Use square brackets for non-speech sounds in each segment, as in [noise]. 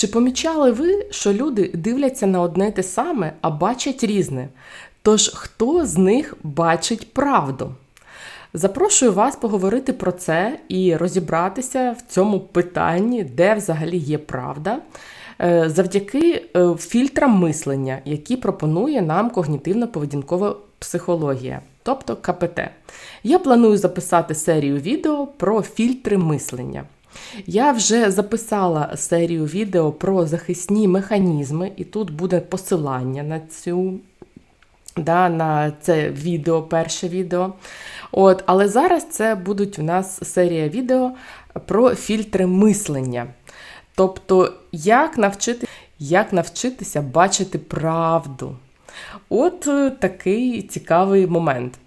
Чи помічали ви, що люди дивляться на одне те саме, а бачать різне? Тож хто з них бачить правду? Запрошую вас поговорити про це і розібратися в цьому питанні, де взагалі є правда, е, завдяки е, фільтрам мислення, які пропонує нам когнітивно-поведінкова психологія, тобто КПТ. Я планую записати серію відео про фільтри мислення. Я вже записала серію відео про захисні механізми, і тут буде посилання на цю. Да, на це відео, перше відео. От, Але зараз це будуть у нас серія відео про фільтри мислення. Тобто, як навчити, як навчитися бачити правду. От е, такий цікавий момент.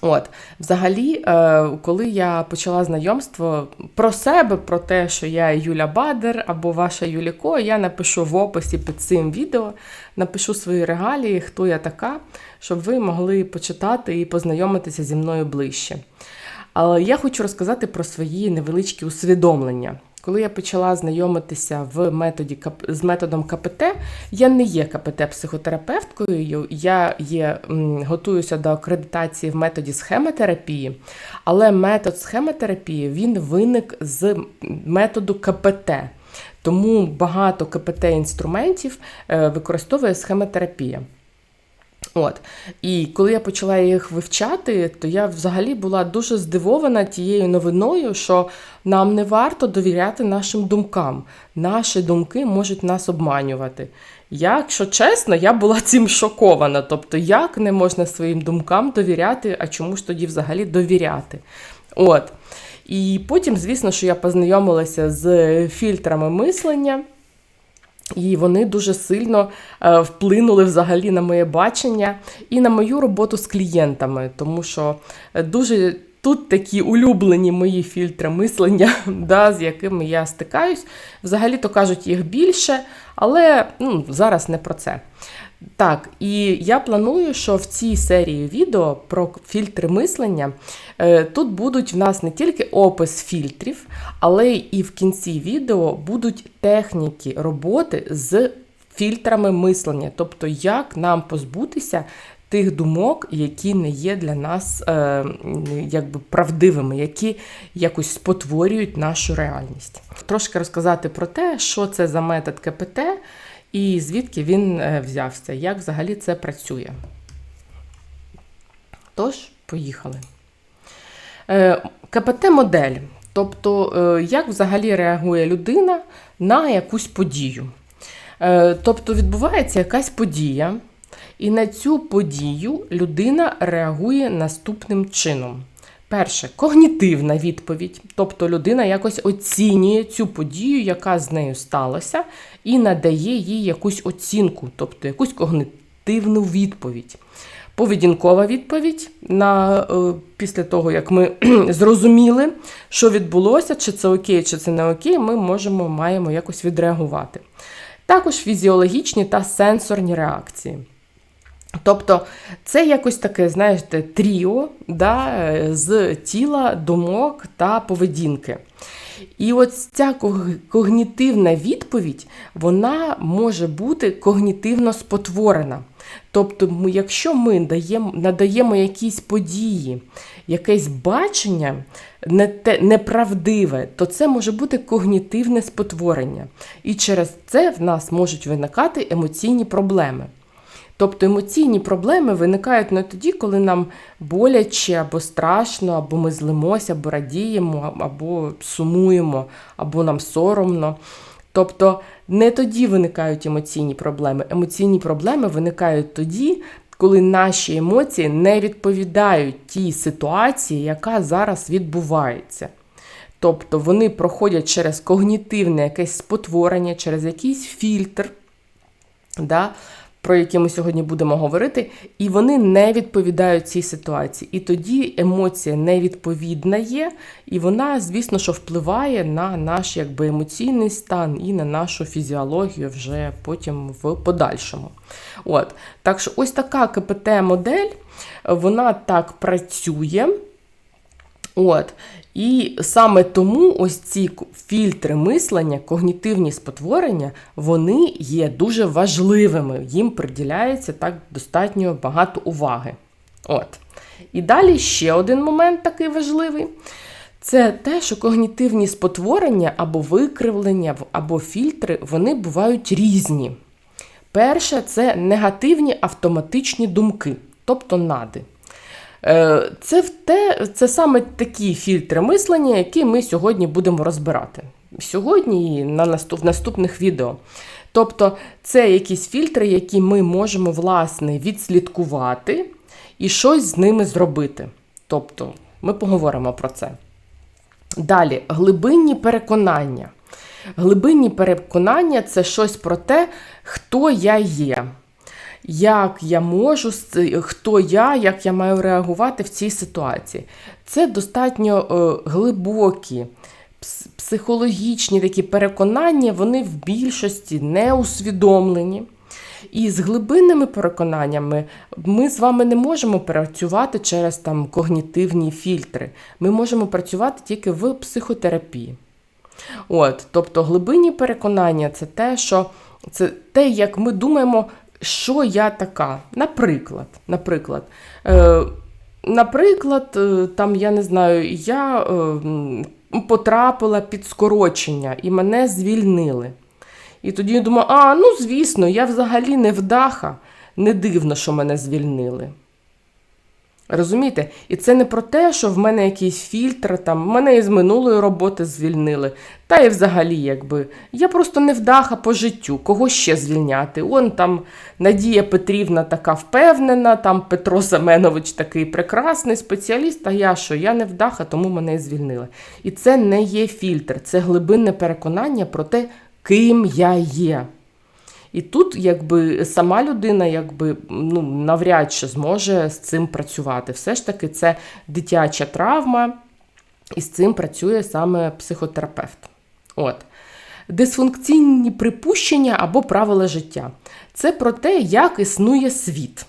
От, взагалі, е, коли я почала знайомство про себе, про те, що я Юля Бадер або ваша Юліко, я напишу в описі під цим відео, напишу свої регалії, хто я така, щоб ви могли почитати і познайомитися зі мною ближче. Але я хочу розказати про свої невеличкі усвідомлення. Коли я почала знайомитися в методі з методом КПТ, я не є КПТ-психотерапевткою, я є, готуюся до акредитації в методі схемотерапії, але метод схемотерапії він виник з методу КПТ. Тому багато КПТ-інструментів е, використовує схемотерапія. От. І коли я почала їх вивчати, то я взагалі була дуже здивована тією новиною, що нам не варто довіряти нашим думкам. Наші думки можуть нас обманювати. Якщо чесно, я була цим шокована. Тобто, як не можна своїм думкам довіряти, а чому ж тоді взагалі довіряти? От. І потім, звісно, що я познайомилася з фільтрами мислення. І вони дуже сильно е, вплинули взагалі на моє бачення і на мою роботу з клієнтами, тому що е, дуже тут такі улюблені мої фільтри мислення, [laughs] да, з якими я стикаюсь. Взагалі то кажуть, їх більше, але ну, зараз не про це. Так, і я планую, що в цій серії відео про фільтри мислення е, тут будуть в нас не тільки опис фільтрів, але і в кінці відео будуть техніки роботи з фільтрами мислення, тобто як нам позбутися тих думок, які не є для нас е, якби правдивими, які якось спотворюють нашу реальність. Трошки розказати про те, що це за метод КПТ і звідки він е, взявся, як взагалі це працює. Тож, поїхали. Е, КПТ-модель. Тобто, е, як взагалі реагує людина на якусь подію. Тобто, відбувається якась подія, і на цю подію людина реагує наступним чином. Перше, когнітивна відповідь, тобто людина якось оцінює цю подію, яка з нею сталася, і надає їй якусь оцінку, тобто якусь когнитивну відповідь. Поведінкова відповідь на, е, після того, як ми [clears throat] зрозуміли, що відбулося, чи це окей, чи це не окей, ми можемо, маємо якось відреагувати. Також фізіологічні та сенсорні реакції. Тобто це якось таке, знаєте, тріо да, з тіла, думок та поведінки. І от ця когнітивна відповідь вона може бути когнітивно спотворена. Тобто, якщо ми даємо, надаємо якісь події, якесь бачення не те, неправдиве, то це може бути когнітивне спотворення. І через це в нас можуть виникати емоційні проблеми. Тобто емоційні проблеми виникають не тоді, коли нам боляче або страшно, або ми злимося, або радіємо, або сумуємо, або нам соромно. Тобто не тоді виникають емоційні проблеми. Емоційні проблеми виникають тоді, коли наші емоції не відповідають тій ситуації, яка зараз відбувається. Тобто вони проходять через когнітивне якесь спотворення, через якийсь фільтр. Да? Про які ми сьогодні будемо говорити, і вони не відповідають цій ситуації. І тоді емоція невідповідна є, і вона, звісно, що впливає на наш якби, емоційний стан і на нашу фізіологію вже потім в подальшому. От. Так що ось така КПТ-модель, вона так працює. От. І саме тому ось ці фільтри мислення, когнітивні спотворення, вони є дуже важливими. Їм приділяється так достатньо багато уваги. От. І далі ще один момент такий важливий. Це те, що когнітивні спотворення або викривлення, або фільтри, вони бувають різні. Перше це негативні автоматичні думки, тобто нади. Е, Це, те, це саме такі фільтри мислення, які ми сьогодні будемо розбирати. Сьогодні і на наступ, наступних відео. Тобто, це якісь фільтри, які ми можемо власне відслідкувати і щось з ними зробити. Тобто, ми поговоримо про це. Далі, глибинні переконання. Глибинні переконання це щось про те, хто я є, як я можу, хто я, як я маю реагувати в цій ситуації. Це достатньо е, глибокі, психологічні такі переконання, вони в більшості не усвідомлені. І з глибинними переконаннями ми з вами не можемо працювати через там когнітивні фільтри. Ми можемо працювати тільки в психотерапії. От, тобто глибинні переконання це те, що це те, як ми думаємо, що я така. Наприклад, наприклад, е, наприклад, е, там я не знаю, я е, потрапила під скорочення і мене звільнили. І тоді я думаю, а, ну звісно, я взагалі не вдаха, не дивно, що мене звільнили. Розумієте? І це не про те, що в мене якийсь фільтр, там, мене із минулої роботи звільнили. Та і взагалі, якби, я просто не вдаха по життю, кого ще звільняти. Он там Надія Петрівна така впевнена, там Петро Семенович такий прекрасний спеціаліст, а я що? Я не вдаха, тому мене і звільнили. І це не є фільтр, це глибинне переконання про те, ким я є. І тут, якби сама людина, якби ну навряд чи зможе з цим працювати. Все ж таки, це дитяча травма, і з цим працює саме психотерапевт. От. Дисфункційні припущення або правила життя. Це про те, як існує світ,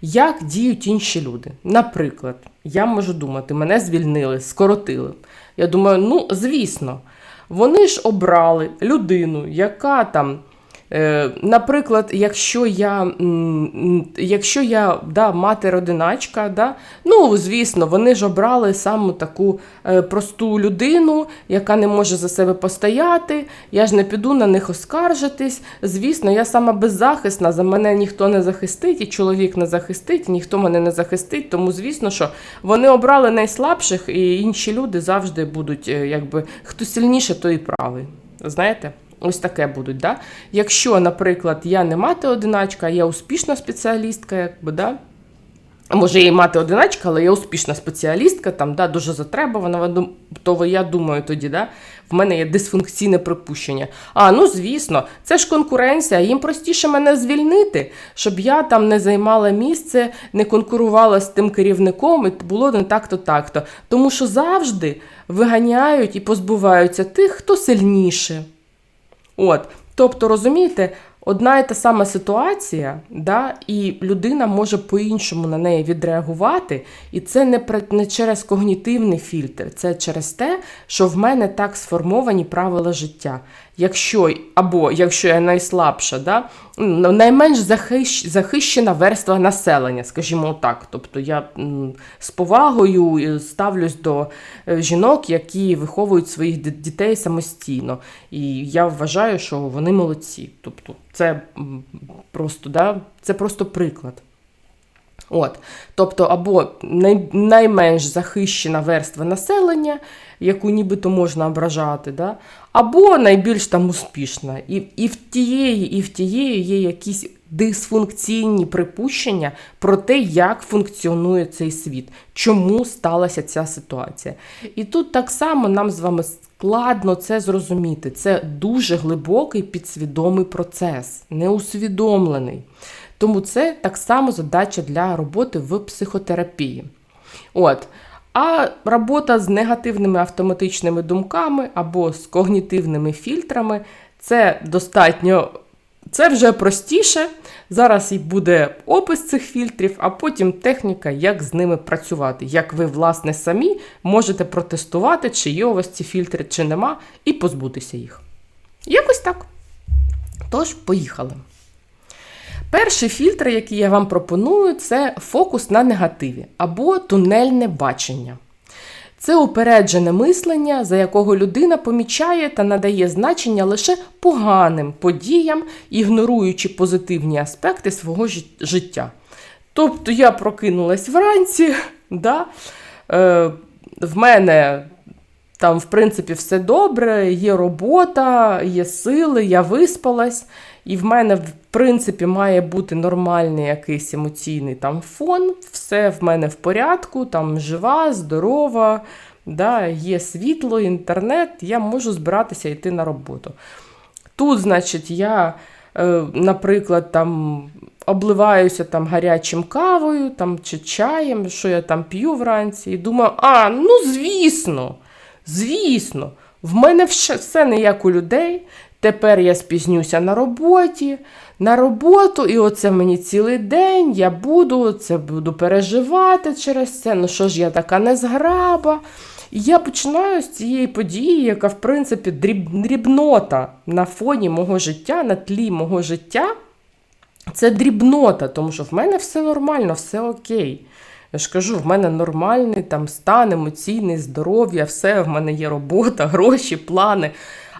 як діють інші люди. Наприклад, я можу думати, мене звільнили, скоротили. Я думаю, ну, звісно, вони ж обрали людину, яка там. Е, Наприклад, якщо я, якщо я да, матер-одиначка, да, ну, звісно, вони ж обрали саму таку е, просту людину, яка не може за себе постояти, я ж не піду на них оскаржитись. Звісно, я сама беззахисна, за мене ніхто не захистить, і чоловік не захистить, ніхто мене не захистить. Тому, звісно, що вони обрали найслабших, і інші люди завжди будуть, е, якби хто сильніше, той і правий. Знаєте? Ось таке будуть. Да? Якщо, наприклад, я не мати одиначка, а я успішна спеціалістка, якби, да? може я і мати одиначка, але я успішна спеціалістка, там, да, дуже затребувана, то я думаю тоді, да, в мене є дисфункційне припущення. А, ну звісно, це ж конкуренція, їм простіше мене звільнити, щоб я там не займала місце, не конкурувала з тим керівником, і було не так-то, так-то. Тому що завжди виганяють і позбуваються тих, хто сильніше. От, тобто, розумієте, одна і та сама ситуація, да, і людина може по-іншому на неї відреагувати, і це не, про- не через когнітивний фільтр, це через те, що в мене так сформовані правила життя. Якщо або якщо я найслабша, да, найменш захищ, захищена верства населення, скажімо так. Тобто я з повагою е, ставлюсь до е, жінок, які виховують своїх дітей самостійно. І я вважаю, що вони молодці. Тобто, це просто, да, це просто приклад. От, тобто, або най, найменш захищена верства населення, яку нібито можна ображати, да? або найбільш там успішна. І, і в тієї, і в тієї є якісь дисфункційні припущення про те, як функціонує цей світ, чому сталася ця ситуація. І тут так само нам з вами складно це зрозуміти. Це дуже глибокий підсвідомий процес, неусвідомлений. Тому це так само задача для роботи в психотерапії. От. А робота з негативними автоматичними думками або з когнітивними фільтрами це достатньо Це вже простіше. Зараз і буде опис цих фільтрів, а потім техніка, як з ними працювати. Як ви, власне, самі можете протестувати, чи є у вас ці фільтри, чи нема, і позбутися їх. Якось так. Тож, поїхали. Перший фільтр, який я вам пропоную, це фокус на негативі або тунельне бачення. Це упереджене мислення, за якого людина помічає та надає значення лише поганим подіям, ігноруючи позитивні аспекти свого життя. Тобто я прокинулась вранці, [laughs] да, е, в мене там, в принципі, все добре, є робота, є сили, я виспалась, і в мене, в принципі, має бути нормальний якийсь емоційний там фон, все в мене в порядку, там жива, здорова, да, є світло, інтернет, я можу збиратися йти на роботу. Тут, значить, я, е, наприклад, там обливаюся там гарячим кавою там, чи чаєм, що я там п'ю вранці, і думаю, а, ну звісно, звісно, в мене все не як у людей. Тепер я спізнюся на роботі, на роботу, і оце мені цілий день, я буду це буду переживати через це. Ну що ж я така незграба. І я починаю з цієї події, яка, в принципі, дріб, дрібнота на фоні мого життя, на тлі мого життя. Це дрібнота, тому що в мене все нормально, все окей. Я ж кажу, в мене нормальний там стан, емоційний, здоров'я, все, в мене є робота, [laughs] гроші, плани.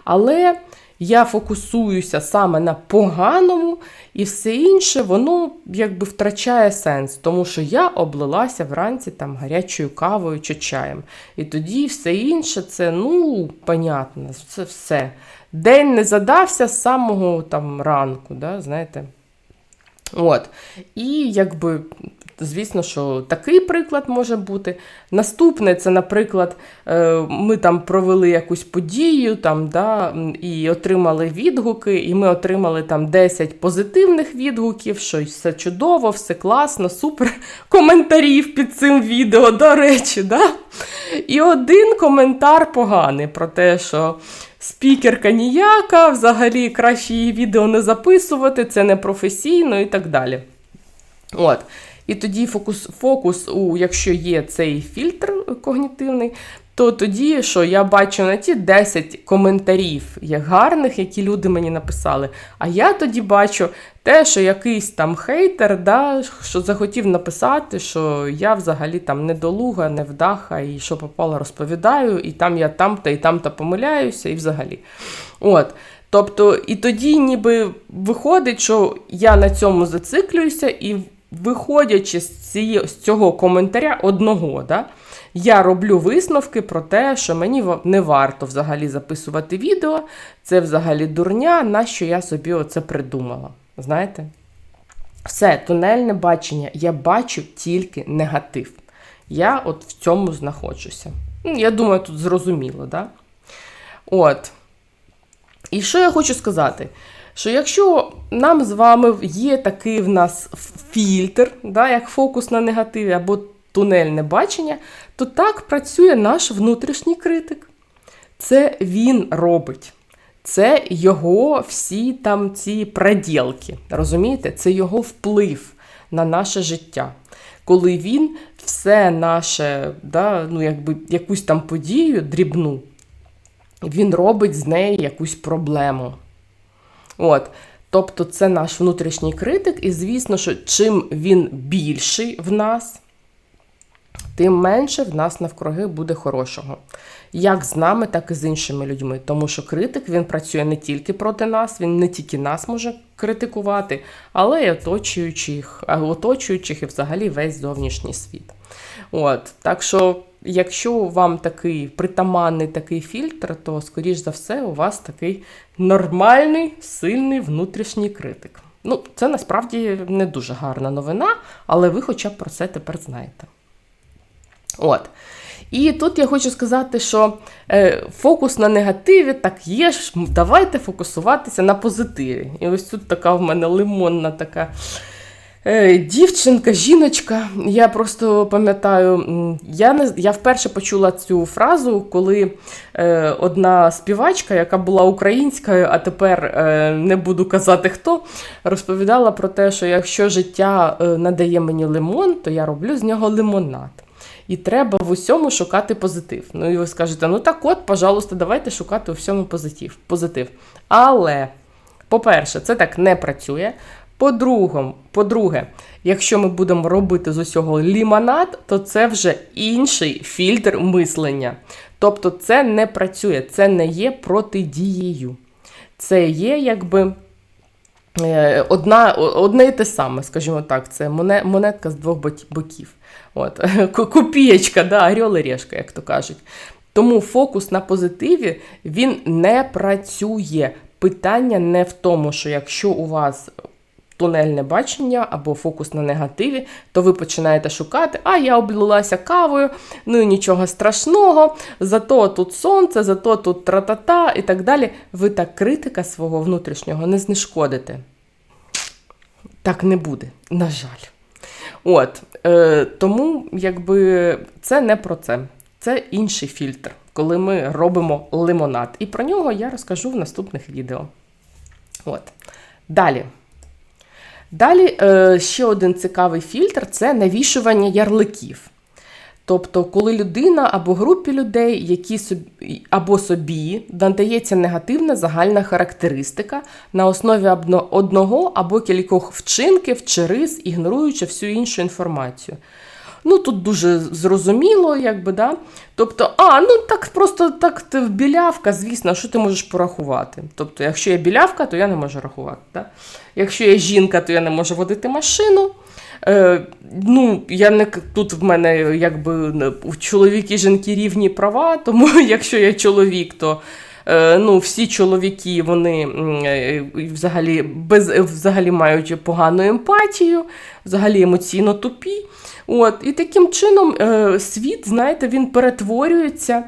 Але я фокусуюся саме на поганому, і все інше, воно якби втрачає сенс, тому що я облилася вранці там гарячою кавою чи чаєм. І тоді все інше це, ну, понятно, це все. День не задався з самого там ранку, да, знаєте. От. І якби, звісно, що такий приклад може бути. Наступне, це, наприклад, е, ми там провели якусь подію там, да, і отримали відгуки, і ми отримали там 10 позитивних відгуків, що все чудово, все класно, супер [laughs] коментарів під цим відео, до речі. Да? І один коментар поганий про те, що спікерка ніяка, взагалі краще її відео не записувати, це не професійно і так далі. От. І тоді фокус, фокус, у, якщо є цей фільтр когнітивний, то тоді, що я бачу на ті 10 коментарів як гарних, які люди мені написали. А я тоді бачу те, що якийсь там хейтер, да, що захотів написати, що я взагалі там недолуга, невдаха, і що попало, розповідаю, і там я там-то і там-то помиляюся, і взагалі. От. Тобто, і тоді ніби виходить, що я на цьому зациклююся, і виходячи з, цієї, з цього коментаря одного, да, я роблю висновки про те, що мені не варто взагалі записувати відео, це взагалі дурня, на що я собі оце придумала. Знаєте? Все, тунельне бачення. Я бачу тільки негатив. Я от в цьому знаходжуся. Ну, Я думаю, тут зрозуміло, да? От. І що я хочу сказати? Що якщо нам з вами є такий в нас фільтр, да, як фокус на негативі або тунельне бачення, то так працює наш внутрішній критик. Це він робить. Це його всі там ці проділки. Розумієте? Це його вплив на наше життя. Коли він все наше, да, ну, якби, якусь там подію дрібну, він робить з неї якусь проблему. От. Тобто це наш внутрішній критик, і звісно, що чим він більший в нас, тим менше в нас навкруги буде хорошого. Як з нами, так і з іншими людьми. Тому що критик він працює не тільки проти нас, він не тільки нас може критикувати, але й оточуючих, оточуючих і взагалі весь зовнішній світ. От, так що, якщо вам такий притаманний такий фільтр, то, скоріш за все, у вас такий нормальний, сильний внутрішній критик. Ну, це насправді не дуже гарна новина, але ви хоча б про це тепер знаєте. От. І тут я хочу сказати, що е, фокус на негативі так є ж, давайте фокусуватися на позитиві. І ось тут така в мене лимонна така Дівчинка, жіночка, я просто пам'ятаю, я не я вперше почула цю фразу, коли е, одна співачка, яка була українською, а тепер е, не буду казати хто, розповідала про те, що якщо життя е, надає мені лимон, то я роблю з нього лимонад. І треба в усьому шукати позитив. Ну і ви скажете, ну так от, пожалуйста, давайте шукати у всьому позитив. позитив. Але, по-перше, це так не працює. По-друге, якщо ми будемо робити з усього лімонад, то це вже інший фільтр мислення. Тобто це не працює, це не є протидією. Це є якби е, одна, одне і те саме, скажімо так, це монетка з двох боків. От. [laughs] Копієчка, да, орел і решка, як то кажуть. Тому фокус на позитиві він не працює. Питання не в тому, що якщо у вас тунельне бачення або фокус на негативі, то ви починаєте шукати, а я облилася кавою, ну і нічого страшного, зато тут сонце, зато тут тра-та-та і так далі. Ви так критика свого внутрішнього не знешкодите. Так не буде, на жаль. От, е, тому якби це не про це. Це інший фільтр, коли ми робимо лимонад. І про нього я розкажу в наступних відео. От. Далі. Далі е, ще один цікавий фільтр це навішування ярликів. Тобто, коли людина або групі людей, які собі, або собі надається негативна загальна характеристика на основі одного або кількох вчинків чи рис, ігноруючи всю іншу інформацію. Ну, тут дуже зрозуміло, якби, да? Тобто, а, ну так просто так ти білявка, звісно, що ти можеш порахувати? Тобто, якщо я білявка, то я не можу рахувати. Да? Якщо я жінка, то я не можу водити машину. Е, ну, я не тут в мене якби у чоловік жінки рівні права, [laughs] тому якщо я чоловік, то е, ну, всі чоловіки вони е, взагалі, без, взагалі мають погану емпатію, взагалі емоційно тупі. От, і таким чином е, світ, знаєте, він перетворюється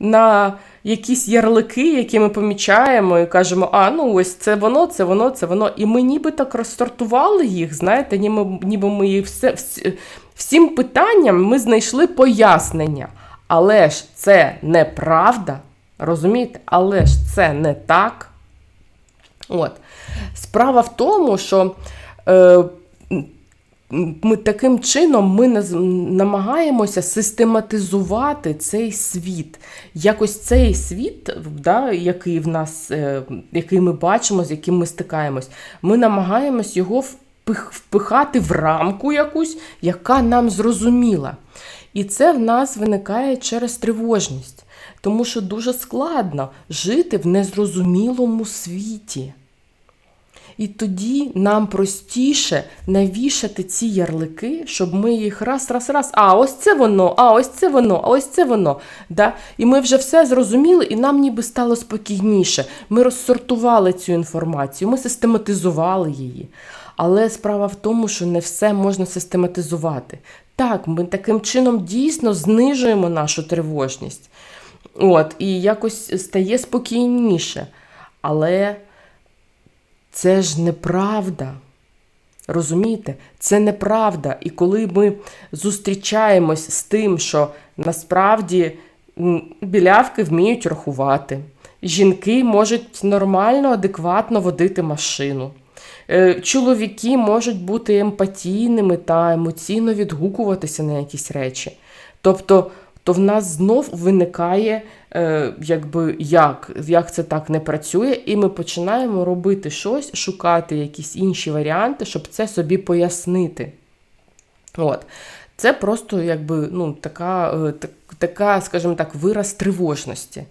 на якісь ярлики, які ми помічаємо, і кажемо, а ну ось це воно, це воно, це воно. І ми ніби так розсортували їх, знаєте, ніби, ніби ми їх все, всі- всім питанням ми знайшли пояснення. Але ж це неправда, розумієте? Але ж це не так. От. Справа в тому, що е, ми таким чином ми намагаємося систематизувати цей світ. Якось цей світ, да, який в нас, е, який ми бачимо, з яким ми стикаємось, ми намагаємось його впихати в рамку якусь, яка нам зрозуміла. І це в нас виникає через тривожність, тому що дуже складно жити в незрозумілому світі. І тоді нам простіше навішати ці ярлики, щоб ми їх раз, раз, раз. А ось це воно, а ось це воно, а ось це воно. Да? І ми вже все зрозуміли, і нам ніби стало спокійніше. Ми розсортували цю інформацію, ми систематизували її. Але справа в тому, що не все можна систематизувати. Так, ми таким чином дійсно знижуємо нашу тривожність. От, і якось стає спокійніше. Але це ж неправда. Розумієте? Це неправда. І коли ми зустрічаємось з тим, що насправді білявки вміють рахувати, жінки можуть нормально, адекватно водити машину. Е, Чоловіки можуть бути емпатійними та емоційно відгукуватися на якісь речі. Тобто, то в нас знов виникає, якби як, як це так не працює, і ми починаємо робити щось, шукати якісь інші варіанти, щоб це собі пояснити. От. Це просто якби, ну, така, е, так, така, скажімо так, вираз тривожності.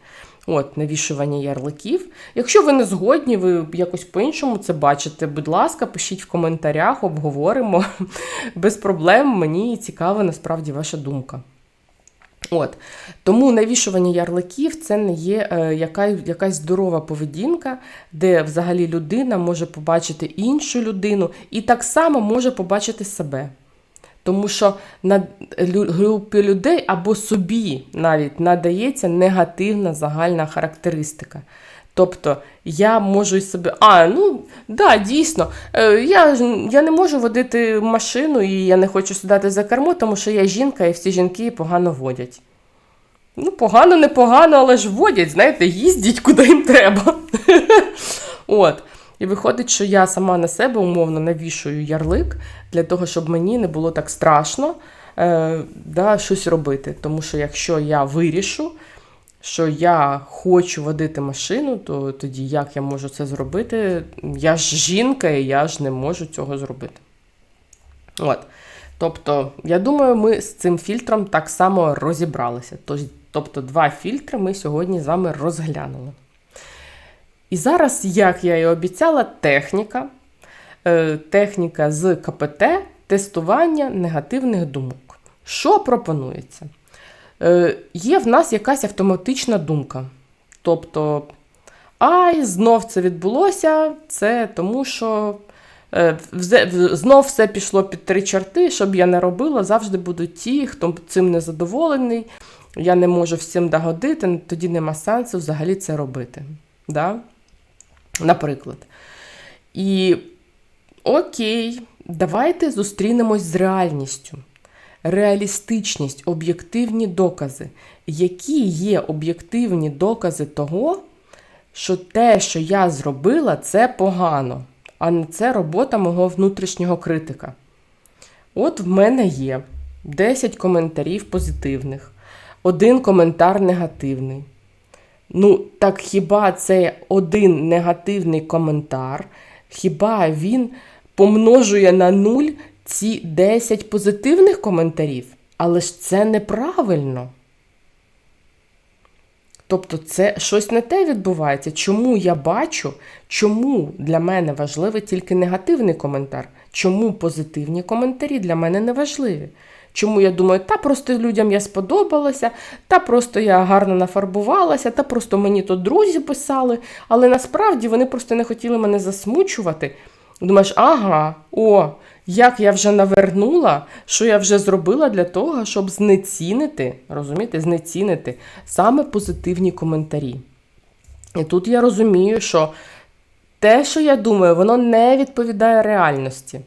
От, навішування ярликів. Якщо ви не згодні, ви якось по-іншому це бачите, будь ласка, пишіть в коментарях, обговоримо. [laughs] Без проблем, мені цікава насправді ваша думка. От. Тому навішування ярликів це не є е, яка, якась здорова поведінка, де взагалі людина може побачити іншу людину і так само може побачити себе. Тому що на групі людей або собі навіть надається негативна загальна характеристика. Тобто я можу себе, а, ну, да, дійсно, е, я, я не можу водити машину і я не хочу сідати за кермо, тому що я жінка і всі жінки погано водять. Ну, погано, не погано, але ж водять, знаєте, їздять куди їм треба. [laughs] От. І виходить, що я сама на себе умовно навішую ярлик для того, щоб мені не було так страшно е, да, щось робити. Тому що якщо я вирішу, що я хочу водити машину, то тоді як я можу це зробити? Я ж жінка, і я ж не можу цього зробити. От. Тобто, я думаю, ми з цим фільтром так само розібралися. Тобто, два фільтри ми сьогодні з вами розглянули. І зараз, як я і обіцяла, техніка. Е, техніка з КПТ тестування негативних думок. Що пропонується? Е, є в нас якась автоматична думка. Тобто, ай, знов це відбулося, це тому що е, знов все пішло під три чорти, щоб я не робила, завжди будуть ті, хто цим не задоволений. Я не можу всім догодити, тоді нема сенсу взагалі це робити. Да? Наприклад. І окей, давайте зустрінемось з реальністю. Реалістичність, об'єктивні докази. Які є об'єктивні докази того, що те, що я зробила, це погано, а не це робота мого внутрішнього критика. От в мене є 10 коментарів позитивних, один коментар негативний. Ну, так хіба це один негативний коментар? Хіба він помножує на нуль ці 10 позитивних коментарів? Але ж це неправильно. Тобто, це щось не те відбувається. Чому я бачу, чому для мене важливий тільки негативний коментар? Чому позитивні коментарі для мене не важливі? Чому я думаю, та просто людям я сподобалася, та просто я гарно нафарбувалася, та просто мені то друзі писали, але насправді вони просто не хотіли мене засмучувати. Думаєш, ага, о, як я вже навернула, що я вже зробила для того, щоб знецінити, розумієте, знецінити саме позитивні коментарі. І тут я розумію, що те, що я думаю, воно не відповідає реальності.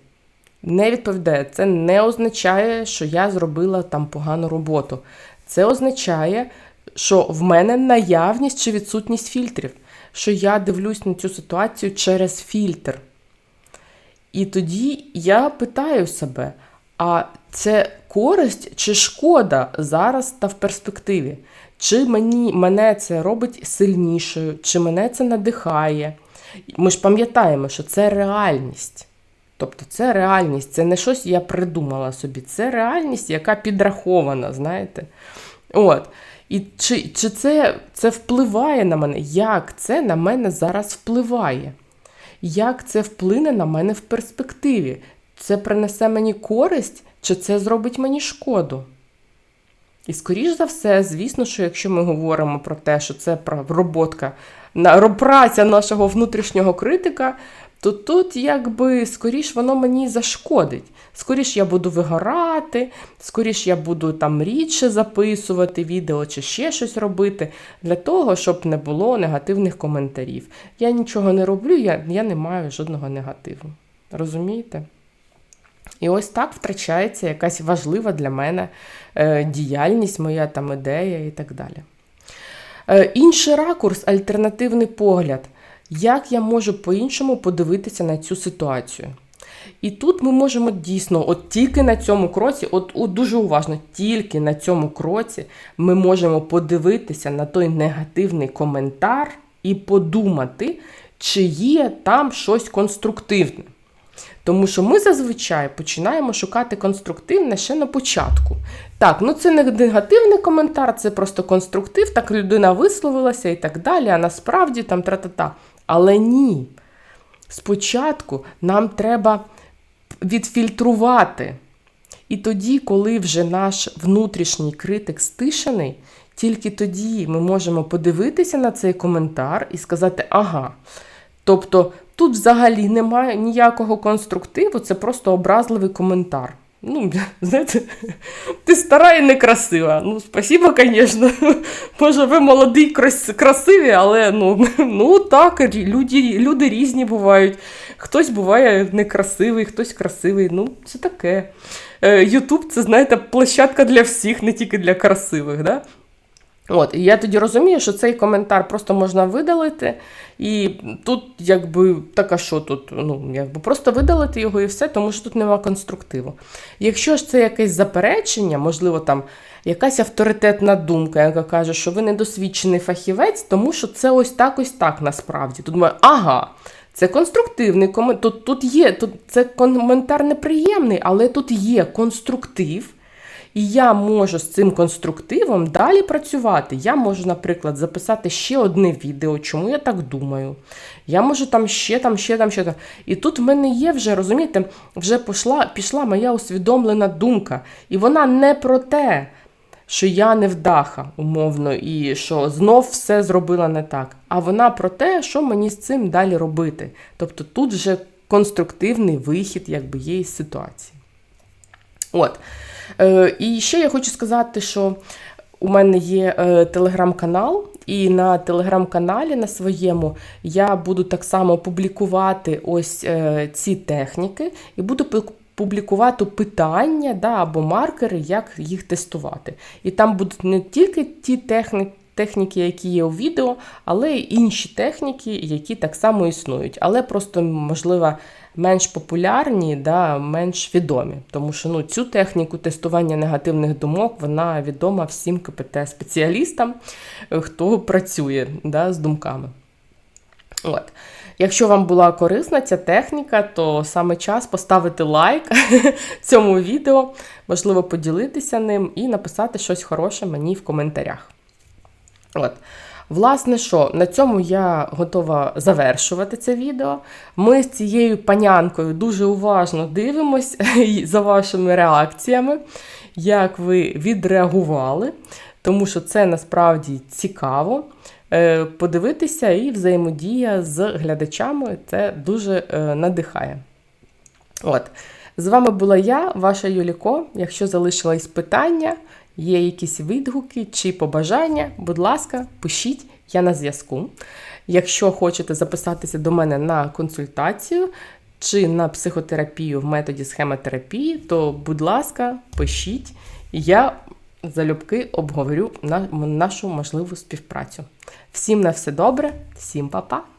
Не відповідає. Це не означає, що я зробила там погану роботу. Це означає, що в мене наявність чи відсутність фільтрів, що я дивлюсь на цю ситуацію через фільтр. І тоді я питаю себе: а це користь чи шкода зараз та в перспективі? Чи мені, мене це робить сильнішою, чи мене це надихає? Ми ж пам'ятаємо, що це реальність. Тобто це реальність, це не щось я придумала собі, це реальність, яка підрахована, знаєте. От. І чи, чи це, це впливає на мене? Як це на мене зараз впливає? Як це вплине на мене в перспективі? Це принесе мені користь, чи це зробить мені шкоду? І скоріш за все, звісно, що якщо ми говоримо про те, що це роботка, праця нашого внутрішнього критика, то тут якби скоріш воно мені зашкодить. Скоріш я буду вигорати, скоріш я буду там рідше записувати відео чи ще щось робити для того, щоб не було негативних коментарів. Я нічого не роблю, я, я не маю жодного негативу. Розумієте? І ось так втрачається якась важлива для мене е, діяльність, моя там ідея і так далі. Е, інший ракурс, альтернативний погляд. Як я можу по-іншому подивитися на цю ситуацію? І тут ми можемо дійсно, от тільки на цьому кроці, от, от дуже уважно, тільки на цьому кроці ми можемо подивитися на той негативний коментар і подумати, чи є там щось конструктивне. Тому що ми зазвичай починаємо шукати конструктивне ще на початку. Так, ну це не негативний коментар, це просто конструктив, так людина висловилася і так далі, а насправді там тра-та-та. Але ні. Спочатку нам треба відфільтрувати. І тоді, коли вже наш внутрішній критик стишений, тільки тоді ми можемо подивитися на цей коментар і сказати, ага. Тобто тут взагалі немає ніякого конструктиву, це просто образливий коментар. Ну, [laughs] знаєте, ти стара і некрасива. Ну, спасибо, звісно. Може, [laughs] ви крас- красиві, але ну, [laughs] ну так, люди, люди різні бувають. Хтось буває некрасивий, хтось красивий. Ну, це таке. Е, Ютуб це, знаєте, площадка для всіх, не тільки для красивих. Да? От, і я тоді розумію, що цей коментар просто можна видалити, і тут, якби, так а що тут? Ну, якби просто видалити його і все, тому що тут нема конструктиву. Якщо ж це якесь заперечення, можливо, там якась авторитетна думка, яка каже, що ви недосвідчений фахівець, тому що це ось так, ось так насправді. Тут думаю, ага. Це конструктивний коментар. Тут, тут є, тут це коментар неприємний, але тут є конструктив, і я можу з цим конструктивом далі працювати. Я можу, наприклад, записати ще одне відео, чому я так думаю. Я можу там ще, там, ще, там, ще там. І тут в мене є вже, розумієте, вже пішла, пішла моя усвідомлена думка. І вона не про те, що я невдаха, умовно, і що знов все зробила не так. А вона про те, що мені з цим далі робити. Тобто тут вже конструктивний вихід якби, є із ситуації. От. Е, і ще я хочу сказати, що у мене є е, телеграм-канал, і на телеграм-каналі на своєму я буду так само публікувати ось е, ці техніки, і буду публікувати питання да, або маркери, як їх тестувати. І там будуть не тільки ті техніки. Техніки, які є у відео, але й інші техніки, які так само існують, але просто, можливо, менш популярні, да, менш відомі. Тому що ну, цю техніку тестування негативних думок вона відома всім КПТ-спеціалістам, е, хто працює да, з думками. От. Якщо вам була корисна ця техніка, то саме час поставити лайк [laughs] цьому відео, можливо, поділитися ним і написати щось хороше мені в коментарях. От. Власне, що на цьому я готова завершувати це відео. Ми з цією панянкою дуже уважно дивимось [laughs] за вашими реакціями, як ви відреагували, тому що це насправді цікаво. Е, Подивитися і взаємодія з глядачами це дуже е, надихає. От. З вами була я, ваша Юліко. Якщо залишились питання, є якісь відгуки чи побажання, будь ласка, пишіть, я на зв'язку. Якщо хочете записатися до мене на консультацію чи на психотерапію в методі схемотерапії, то, будь ласка, пишіть, я залюбки обговорю нашу можливу співпрацю. Всім на все добре, всім па-па!